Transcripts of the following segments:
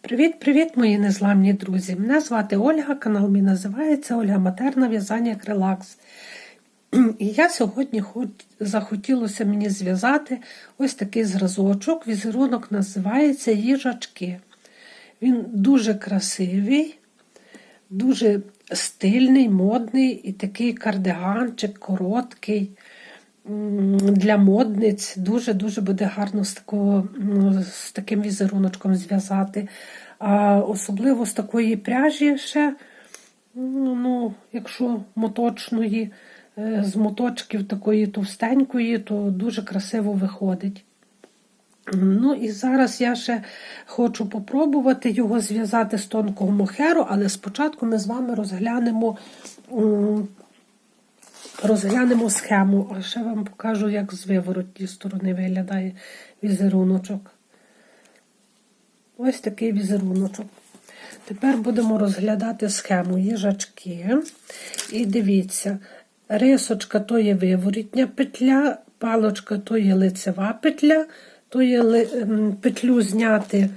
Привіт-привіт, мої незламні друзі! Мене звати Ольга, канал мій називається Ольга Матерна В'язання Релакс. І я сьогодні хоч... захотілося мені зв'язати ось такий зразочок. Візерунок називається їжачки. Він дуже красивий, дуже стильний, модний і такий кардиганчик, короткий. Для модниць дуже-дуже буде гарно з такого, з таким візеруночком зв'язати. А особливо з такої пряжі ще, ну, якщо моточної, е, з моточків такої товстенької, то дуже красиво виходить. Ну і зараз я ще хочу попробувати його зв'язати з тонкого мохеру, але спочатку ми з вами розглянемо розглянемо схему, а ще вам покажу, як з виворотній сторони виглядає візеруночок. Ось такий візеруночок. Тепер будемо розглядати схему їжачки. І дивіться, рисочка то є виворітня петля, палочка то є лицева петля, то є петлю зняти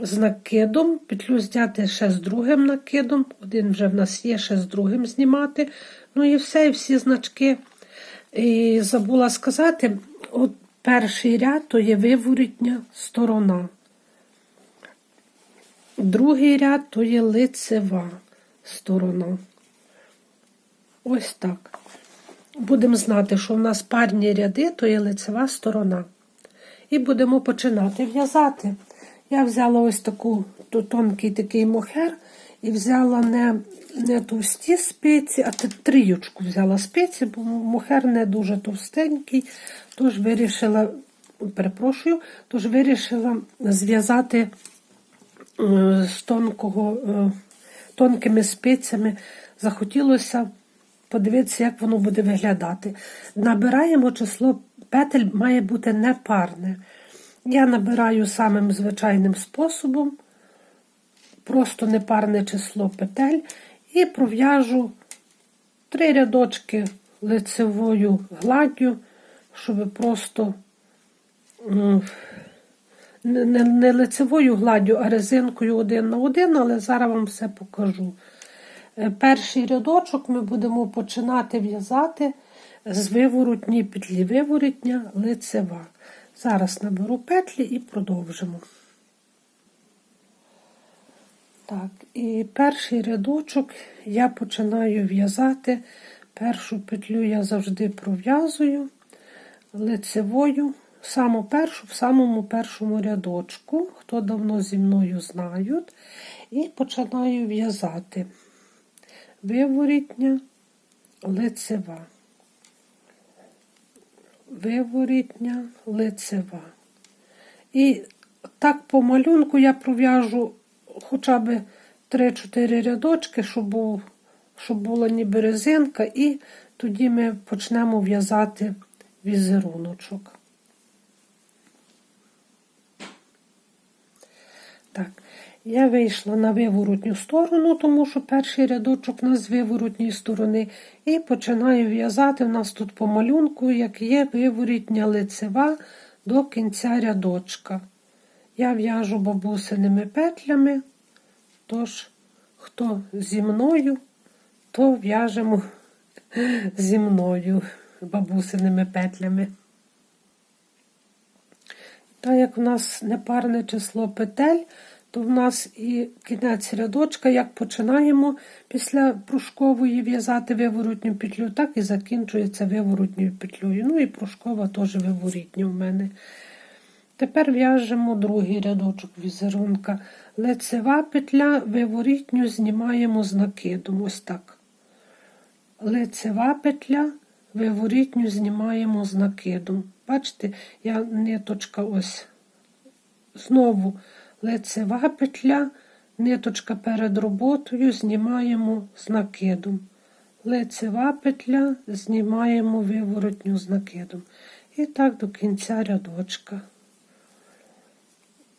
з накидом, петлю зняти ще з другим накидом. Один вже в нас є, ще з другим знімати. Ну і все, і всі значки. І забула сказати, от перший ряд то є виворітня сторона. Другий ряд то є лицева сторона. Ось так. Будемо знати, що в нас парні ряди то є лицева сторона. І будемо починати в'язати. Я взяла ось таку тонкий такий мохер і взяла не не товсті спиці, а тріючку взяла спиці, бо мохер не дуже товстенький, тож вирішила, перепрошую, тож вирішила зв'язати е, з тонкого, е, тонкими спицями. Захотілося подивитися, як воно буде виглядати. Набираємо число петель має бути непарне. Я набираю самим звичайним способом, просто непарне число петель, і пров'яжу три рядочки лицевою гладдю, щоб просто не, не лицевою гладдю, а резинкою один на один, але зараз вам все покажу. Е, перший рядочок ми будемо починати в'язати з виворотній петлі, виворотня лицева. Зараз наберу петлі і продовжимо. Так, і перший рядочок я починаю в'язати. Першу петлю я завжди пров'язую лицевою, саму першу, в самому першому рядочку, хто давно зі мною знають, і починаю в'язати виворітня лицева виворітня лицева. І так по малюнку я пров'яжу хоча б 3-4 рядочки, щоб був, щоб була ніби резинка, і тоді ми почнемо в'язати візеруночок. Так, я вийшла на виворотню сторону, тому що перший рядочок у нас з виворотньої сторони, і починаю в'язати. У нас тут по малюнку, як є виворітня лицева до кінця рядочка. Я в'яжу бабусиними петлями, тож, хто зі мною, то в'яжемо зі мною бабусиними петлями. Так як у нас непарне число петель, в нас і кінець рядочка, як починаємо після прушкової в'язати виворотню петлю, так і закінчується виворотньою петлею. Ну і прушкова теж виворітня в мене. Тепер в'яжемо другий рядочок візерунка. Лицева петля виворітню знімаємо з накидом. Ось так. Лицева петля виворітню знімаємо з накидом. Бачите, я ниточка ось знову лицева петля, ниточка перед роботою знімаємо з накидом. Лицева петля знімаємо виворотню з накидом. І так до кінця рядочка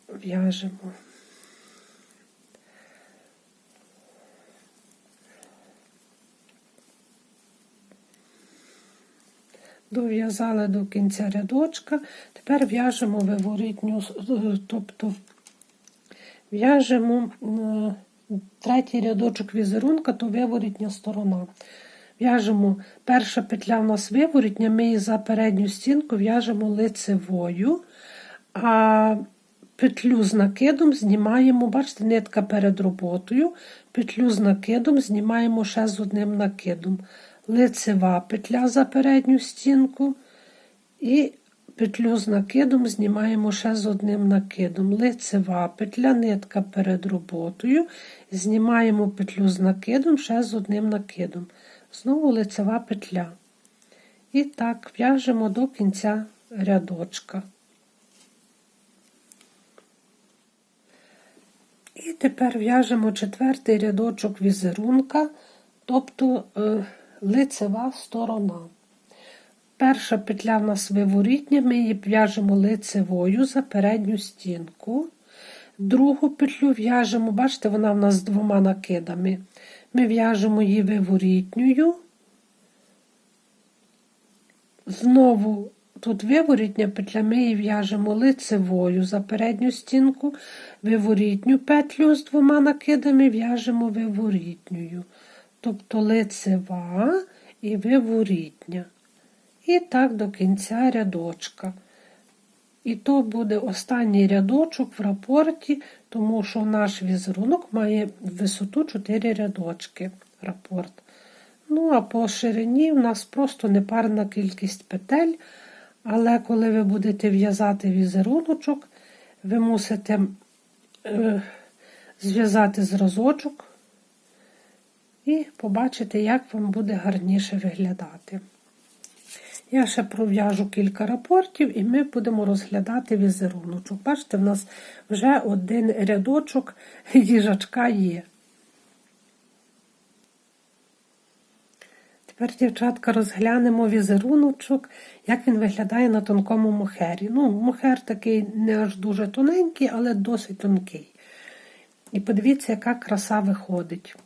в'яжемо. Дов'язали до кінця рядочка, тепер в'яжемо виворітню, тобто В'яжемо третій рядочок візерунка, то виворітня сторона. В'яжемо перша петля у нас виворітня, ми її за передню стінку в'яжемо лицевою, а петлю з накидом знімаємо, бачите, нитка перед роботою, петлю з накидом знімаємо ще з одним накидом. Лицева петля за передню стінку і петлю з накидом знімаємо ще з одним накидом. Лицева петля, нитка перед роботою, знімаємо петлю з накидом ще з одним накидом. Знову лицева петля. І так в'яжемо до кінця рядочка. І тепер в'яжемо четвертий рядочок візерунка, тобто е, лицева сторона. Перша петля в нас виворітня, ми її в'яжемо лицевою за передню стінку. Другу петлю в'яжемо, бачите, вона в нас з двома накидами. Ми в'яжемо її виворітньою. Знову тут виворітня петля, ми її в'яжемо лицевою за передню стінку, виворітню петлю з двома накидами в'яжемо виворітньою. Тобто лицева і виворітня. І так до кінця рядочка. І то буде останній рядочок в рапорті, тому що наш візерунок має висоту 4 рядочки рапорт. Ну, а по ширині в нас просто непарна кількість петель. Але коли ви будете в'язати візеруночок, ви мусите е, зв'язати зразочок і побачите, як вам буде гарніше виглядати. Я ще пров'яжу кілька рапортів і ми будемо розглядати візеруночок. Бачите, в нас вже один рядочок їжачка є. Тепер, дівчатка, розглянемо візеруночок, як він виглядає на тонкому мохері. Ну, мохер такий не аж дуже тоненький, але досить тонкий. І подивіться, яка краса виходить.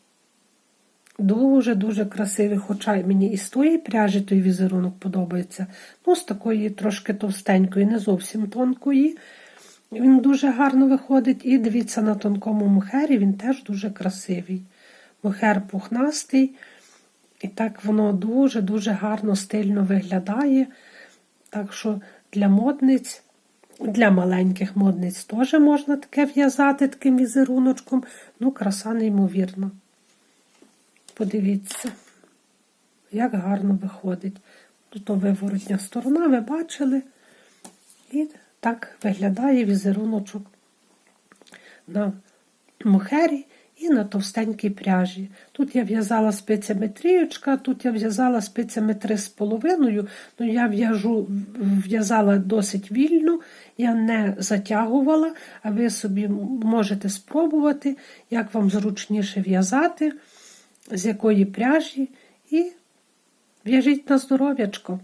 Дуже-дуже красивий, хоча мені і з тої пряжі той візерунок подобається. Ну, з такої трошки товстенької, не зовсім тонкої. Він дуже гарно виходить. І дивіться, на тонкому мохері він теж дуже красивий. Мохер пухнастий. І так воно дуже-дуже гарно, стильно виглядає. Так що для модниць, для маленьких модниць теж можна таке в'язати таким візеруночком. Ну, краса неймовірна. Подивіться, як гарно виходить. Тут виворотня сторона, ви бачили. І так виглядає візеруночок на мохері і на товстенькій пряжі. Тут я в'язала спицями трієчка, тут я в'язала спицями 3,5, ну я в'яжу, в'язала досить вільно, я не затягувала, а ви собі можете спробувати, як вам зручніше в'язати з якої пряжі, і в'яжіть на здоров'ячко.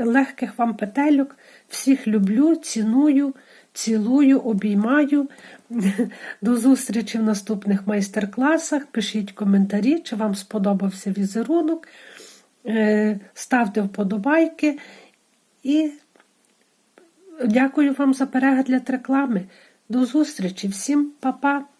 Легких вам петельок, всіх люблю, ціную, цілую, обіймаю. До зустрічі в наступних майстер-класах. Пишіть коментарі, чи вам сподобався візерунок. Е, ставте вподобайки і дякую вам за перегляд реклами. До зустрічі, всім па-па!